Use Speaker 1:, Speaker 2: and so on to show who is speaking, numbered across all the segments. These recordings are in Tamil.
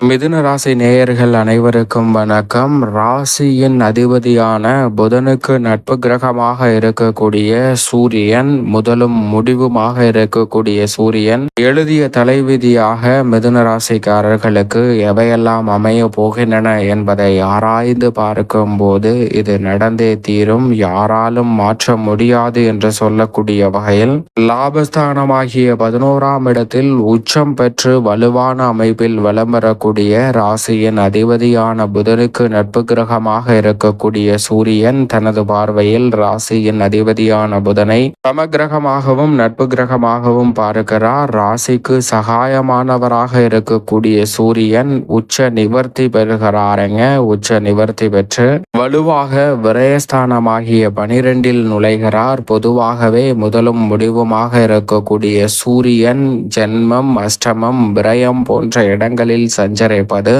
Speaker 1: மிதுன ராசி நேயர்கள் அனைவருக்கும் வணக்கம். ராசியின் அதிபதியான புதனுக்கு நட்பு கிரகமாக இருக்கக்கூடிய சூரியன் முதலும் முடிவுமாக இருக்கக்கூடிய சூரியன் எழுதிய தலைவிதியாக மிதுன ராசிக்காரர்களுக்கு எவையெல்லாம் அமைய போகின்றன என்பதை ஆராய்ந்து பார்க்கும் போது இது நடந்தே தீரும். யாராலும் மாற்ற முடியாது என்று சொல்லக்கூடிய வகையில் லாபஸ்தானமாகிய பதினோராம் இடத்தில் உச்சம் பெற்று வலுவான அமைப்பில் வலம் வரக்கூடிய இருக்கக்கூடிய ராசியின் அதிபதியான புதனுக்கு நட்பு கிரகமாக இருக்கக்கூடிய சூரியன் தனது பார்வையில் ராசியின் அதிபதியான புதனை சமகிரகமாகவும் நட்பு கிரகமாகவும் பார்க்கிறார். ராசிக்கு சகாயமானவராக இருக்கக்கூடிய சூரியன் உச்ச நிவர்த்தி பெறுகிறாருங்க. உச்ச நிவர்த்தி பெற்று வலுவாக விரயஸ்தானமாகிய பனிரெண்டில் நுழைகிறார். பொதுவாகவே முதலும் முடிவுமாக இருக்கக்கூடிய சூரியன் ஜென்மம் அஷ்டமம் விரயம் போன்ற இடங்களில் சஞ்ச சஞ்சரிப்பது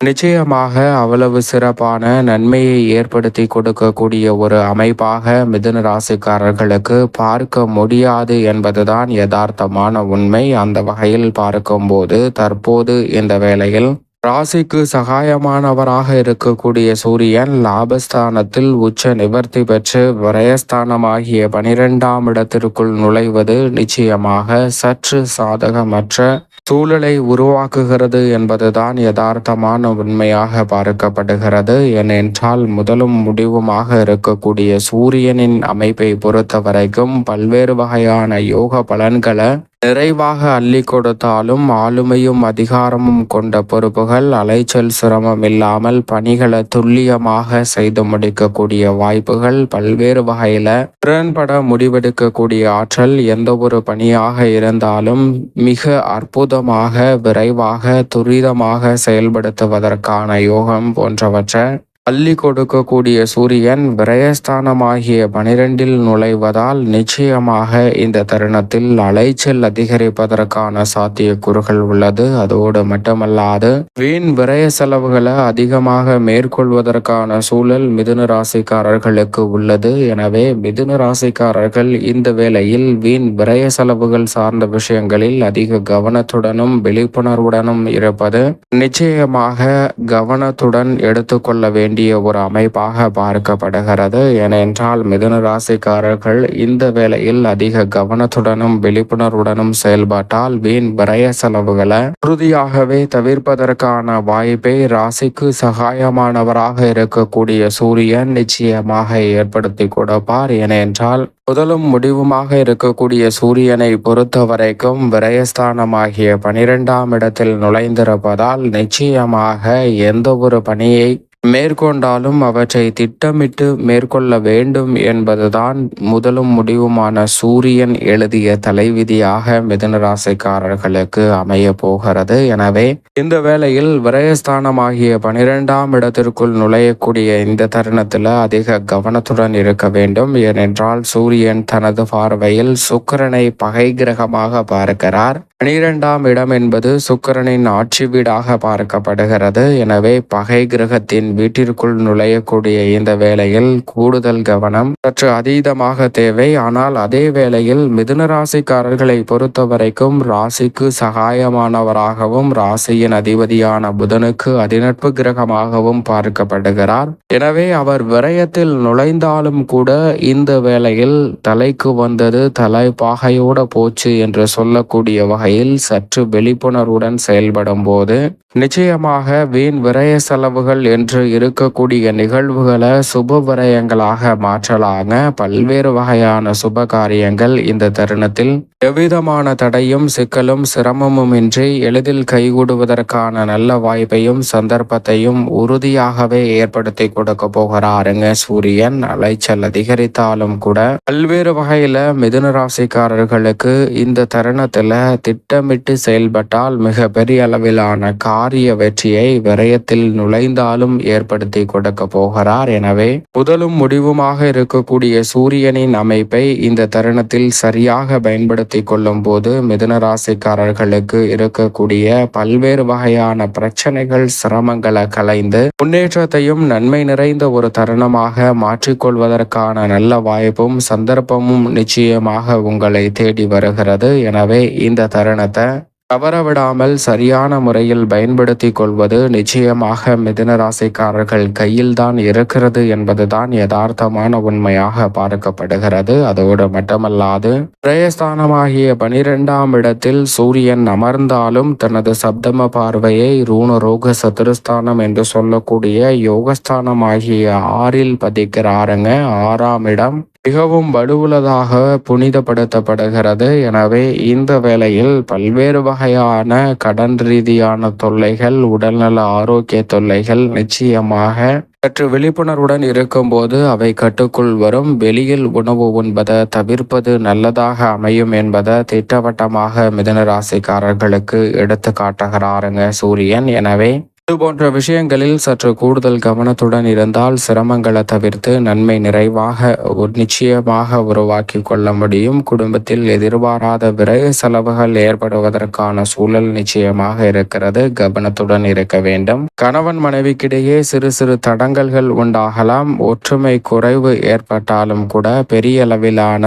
Speaker 1: நிச்சயமாக அவ்வளவு சிறப்பான நன்மையை ஏற்படுத்தி கொடுக்கக்கூடிய ஒரு அமைப்பாக மிதுன ராசிக்காரர்களுக்கு பார்க்க முடியாது என்பதுதான் யதார்த்தமான உண்மை. அந்த வகையில் பார்க்கும்போது தற்போது இந்த வேளையில் ராசிக்கு சகாயமானவராக இருக்கக்கூடிய சூரியன் லாபஸ்தானத்தில் உச்ச நிவர்த்தி பெற்று விரயஸ்தானமாகிய பனிரெண்டாம் இடத்திற்குள் நுழைவது நிச்சயமாக சற்று சாதகமற்ற சூழலை உருவாக்குகிறது என்பதுதான் யதார்த்தமான உண்மையாக பார்க்கப்படுகிறது. ஏனென்றால் முதலும் முடிவுமாக இருக்கக்கூடிய சூரியனின் அமைப்பை பொறுத்த வரைக்கும் பல்வேறு வகையான யோக பலன்களை நிறைவாக அள்ளி கொடுத்தாலும் ஆளுமையும் அதிகாரமும் கொண்ட பொறுப்புகள் அலைச்சல் சிரமம் இல்லாமல் பணிகளை துல்லியமாக செய்து முடிக்கக்கூடிய வாய்ப்புகள் பல்வேறு வகையில திறன்பட முடிவெடுக்கக்கூடிய ஆற்றல் எந்த ஒரு பணியாக இருந்தாலும் மிக அற்புதமாக விரைவாக துரிதமாக செயல்படுத்துவதற்கான யோகம் போன்றவற்றை அள்ளி கொடுக்கக்கூடிய சூரியன் விரயஸ்தானமாகிய பனிரெண்டில் நுழைவதால் நிச்சயமாக இந்த தருணத்தில் அலைச்சல் அதிகரிப்பதற்கான சாத்தியக்கூறுகள் உள்ளது. அதோடு மட்டுமல்லாது வீண் விரய செலவுகளை அதிகமாக மேற்கொள்வதற்கான சூழல் மிதுன ராசிக்காரர்களுக்கு உள்ளது. எனவே மிதுன ராசிக்காரர்கள் இந்த வேளையில் வீண் விரய செலவுகள் சார்ந்த விஷயங்களில் அதிக கவனத்துடனும் விழிப்புணர்வுடனும் இருப்பது நிச்சயமாக கவனத்துடன் எடுத்துக்கொள்ள வேண்டும் வேண்டிய ஒரு அமைப்பாக பார்க்கப்படுகிறது. ஏனென்றால் மிதுன ராசிக்காரர்கள் இந்த வேளையில் அதிக கவனத்துடனும் விழிப்புணர்வுடனும் செயல்பட்டால் வீண் விரய செலவுகளை உறுதியாகவே தவிர்ப்பதற்கான வாய்ப்பை ராசிக்கு சகாயமானவராக இருக்கக்கூடிய சூரியன் நிச்சயமாக ஏற்படுத்தி கொடுப்பார். ஏனென்றால் முதலும் முடிவுமாக இருக்கக்கூடிய சூரியனை பொறுத்த வரைக்கும் விரயஸ்தானமாகிய பனிரெண்டாம் இடத்தில் நுழைந்திருப்பதால் நிச்சயமாக எந்த ஒரு பணியை மேற்கொண்டாலும் அவற்றை திட்டமிட்டு மேற்கொள்ள வேண்டும் என்பதுதான் முதலும் முடிவுமான சூரியன் எழுதிய தலைவிதியாக மிதனராசிக்காரர்களுக்கு அமைய போகிறது. எனவே இந்த வேளையில் விரயஸ்தானமாகிய பனிரெண்டாம் இடத்திற்குள் நுழையக்கூடிய இந்த தருணத்தில் அதிக கவனத்துடன் இருக்க வேண்டும். ஏனென்றால் சூரியன் தனது பார்வையில் சுக்கரனை பகை கிரகமாக பார்க்கிறார். பனிரெண்டாம் இடம் என்பது சுக்கரனின் ஆட்சி வீடாக பார்க்கப்படுகிறது. எனவே பகை கிரகத்தின் வீட்டிற்குள் நுழையக்கூடிய இந்த வேளையில் கூடுதல் கவனம் சற்று அதீதமாக தேவை. ஆனால் அதே வேளையில் மிதுன ராசிக்காரர்களை பொறுத்த வரைக்கும் ராசிக்கு சகாயமானவராகவும் ராசியின் அதிபதியான புதனுக்கு அதிநட்பு கிரகமாகவும் பார்க்கப்படுகிறார். எனவே அவர் விரயத்தில் நுழைந்தாலும் கூட இந்த வேளையில் தலைக்கு வந்தது தலை பாகையோட போச்சு என்று சொல்லக்கூடிய வகையில் சற்று விழிப்புணர்வுடன் செயல்படும் போது நிச்சயமாக வீண் விரய செலவுகள் என்று இருக்கக்கூடிய நிகழ்வுகளை சுப விரயங்களாக மாற்றலாங்க. பல்வேறு வகையான சுப காரியங்கள் இந்த தருணத்தில். எவ்விதமான தடையும் சிக்கலும் சிரமமும் இன்றி எளிதில் கைகூடுவதற்கான நல்ல வாய்ப்பையும் சந்தர்ப்பத்தையும் உறுதியாகவே ஏற்படுத்தி கொடுக்க போகிறாருங்க. சூரியன் அலைச்சல் அதிகரித்தாலும் கூட பல்வேறு வகையில மிதுன ராசிக்காரர்களுக்கு இந்த தருணத்துல திட்டமிட்டு செயல்பட்டால் மிக பெரிய அளவிலான காரிய வெற்றியை விரயத்தில் நுழைந்தாலும் ஏற்படுத்தி கொடுக்க போகிறார். எனவே முதலும் முடிவுமாக இருக்கக்கூடிய சூரியனின் அமைப்பை இந்த தருணத்தில் சரியாக பயன்படுத்தி கொள்ளும் போது மிதுனராசிக்காரர்களுக்கு இருக்கக்கூடிய பல்வேறு வகையான பிரச்சனைகள் சிரமங்களை கலைந்து முன்னேற்றத்தையும் நன்மை நிறைந்த ஒரு தருணமாக மாற்றிக்கொள்வதற்கான நல்ல வாய்ப்பும் சந்தர்ப்பமும் நிச்சயமாக உங்களை தேடி வருகிறது. எனவே இந்த தருணத்தை தவறவிடாமல் சரியான முறையில் பயன்படுத்திக் கொள்வது நிச்சயமாக மிதனராசிக்காரர்கள் கையில்தான் இருக்கிறது என்பதுதான் யதார்த்தமான உண்மையாக பார்க்கப்படுகிறது. அதோடு மட்டுமல்லாது பிரயஸ்தானமாகிய பனிரெண்டாம் இடத்தில் சூரியன் அமர்ந்தாலும் தனது சப்தம பார்வையை ரூணரோக சதுரஸ்தானம் என்று சொல்லக்கூடிய யோகஸ்தானமாகிய ஆறில் பதிக்கிறாருங்க. ஆறாம் இடம் மிகவும் வலுவுள்ளதாக புனிதப்படுத்தப்படுகிறது. எனவே இந்த வேளையில் பல்வேறு வகையான கடன் ரீதியான தொல்லைகள் உடல்நல ஆரோக்கிய தொல்லைகள் நிச்சயமாக சற்று விழிப்புணர்வுடன் இருக்கும்போது அவை கட்டுக்குள் வரும். வெளியில் உணவு உண்பதை தவிர்ப்பது நல்லதாக அமையும் என்பதை திட்டவட்டமாக மிதன ராசிக்காரர்களுக்கு எடுத்து காட்டுகிறாருங்க சூரியன். எனவே இது போன்ற விஷயங்களில் சற்று கூடுதல் கவனத்துடன் இருந்தால் சிரமங்களை தவிர்த்து நன்மை நிறைவாக நிச்சயமாக உருவாக்கி கொள்ள முடியும். குடும்பத்தில் எதிர்பாராத விரைவு செலவுகள் ஏற்படுவதற்கான சூழல் நிச்சயமாக இருக்கிறது. கவனத்துடன் இருக்க வேண்டும். கணவன் மனைவிக்கிடையே சிறு சிறு தடங்கல்கள் உண்டாகலாம். ஒற்றுமை குறைவு ஏற்பட்டாலும் கூட பெரிய அளவிலான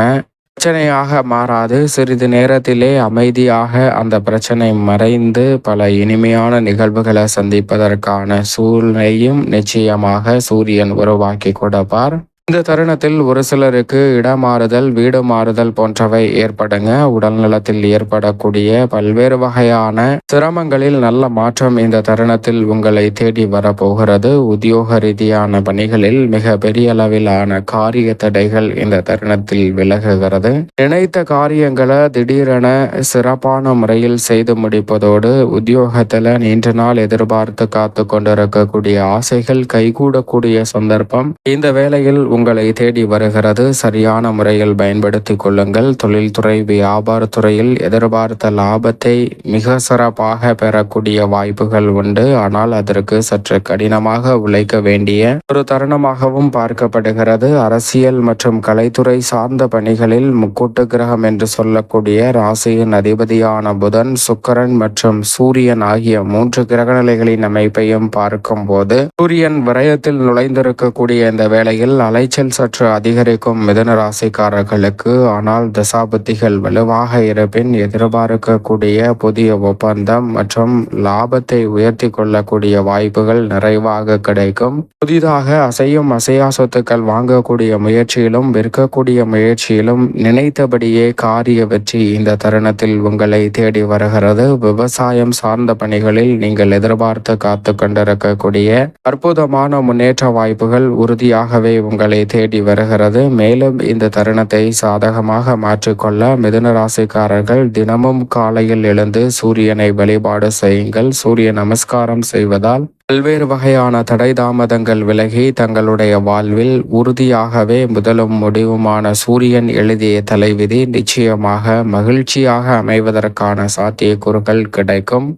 Speaker 1: பிரச்சனையாக மாறாது. சிறிது நேரத்திலே அமைதியாக அந்த பிரச்சனை மறைந்து பல இனிமையான நிகழ்வுகளை சந்திப்பதற்கான சூழ்நிலையும் நிச்சயமாக சூரியன் உருவாக்கி கொடுப்பார். இந்த தருணத்தில் ஒரு சிலருக்கு இடமாறுதல் வீடு மாறுதல் போன்றவை ஏற்படுங்க. உடல் நலத்தில் ஏற்படக்கூடிய பல்வேறு வகையான சிரமங்களில் நல்ல மாற்றம் இந்த தருணத்தில் உங்களை தேடி வரப்போகிறது. உத்தியோக ரீதியான பணிகளில் மிக பெரிய அளவிலான காரிய தடைகள் இந்த தருணத்தில் விலகுகிறது. நினைத்த காரியங்களை திடீரென சிறப்பான முறையில் செய்து முடிப்பதோடு உத்தியோகத்தில் நீண்ட நாள் எதிர்பார்த்து காத்து கொண்டிருக்கக்கூடிய ஆசைகள் கைகூடக்கூடிய சந்தர்ப்பம் இந்த வேளையில் உங்களை தேடி வருகிறது. சரியான முறையில் பயன்படுத்தி கொள்ளுங்கள். தொழில்துறை வியாபாரத்துறையில் எதிர்பார்த்த லாபத்தை மிக சிறப்பாக பெறக்கூடிய வாய்ப்புகள் உண்டு. ஆனால் அதற்கு சற்று கடினமாக உழைக்க வேண்டிய ஒரு தருணமாகவும் பார்க்கப்படுகிறது. அரசியல் மற்றும் கலைத்துறை சார்ந்த பணிகளில் முக்கூட்டு கிரகம் என்று சொல்லக்கூடிய ராசியின் அதிபதியான புதன் சுக்கரன் மற்றும் சூரியன் ஆகிய மூன்று கிரகநிலைகளின் அமைப்பையும் பார்க்கும் போது சூரியன் விரயத்தில் நுழைந்திருக்கக்கூடிய இந்த வேளையில் அலை அலைச்சல் சற்று அதிகரிக்கும் மிதன ராசிக்காரர்களுக்கு ஆனால் தசாபத்திகள் வலுவாக இருப்பின் எதிர்பார்க்கக்கூடிய புதிய ஒப்பந்தம் மற்றும் லாபத்தை உயர்த்தி கொள்ளக்கூடிய வாய்ப்புகள் நிறைவாக கிடைக்கும். புதிதாக அசையும் அசையா சொத்துக்கள் வாங்கக்கூடிய முயற்சியிலும் விற்கக்கூடிய முயற்சியிலும் நினைத்தபடியே காரிய வெற்றி இந்த தருணத்தில் உங்களை தேடி வருகிறது. விவசாயம் சார்ந்த பணிகளில் நீங்கள் எதிர்பார்த்து காத்து கொண்டிருக்கக்கூடிய அற்புதமான முன்னேற்ற வாய்ப்புகள் உறுதியாகவே உங்களை உங்களை தேடி வருகிறது. மேலும் இந்த தருணத்தை சாதகமாக மாற்றிக்கொள்ள மிதுன ராசிக்காரர்கள் தினமும் காலையில் எழுந்து சூரியனை வழிபாடு செய்யுங்கள். சூரிய நமஸ்காரம் செய்வதால் பல்வேறு வகையான தடை தாமதங்கள் விலகி தங்களுடைய வாழ்வில் உறுதியாகவே முதலும் முடிவுமான சூரியன் எழுதிய தலைவிதி நிச்சயமாக மகிழ்ச்சியாக அமைவதற்கான சாத்தியக்கூறுகள் கிடைக்கும்.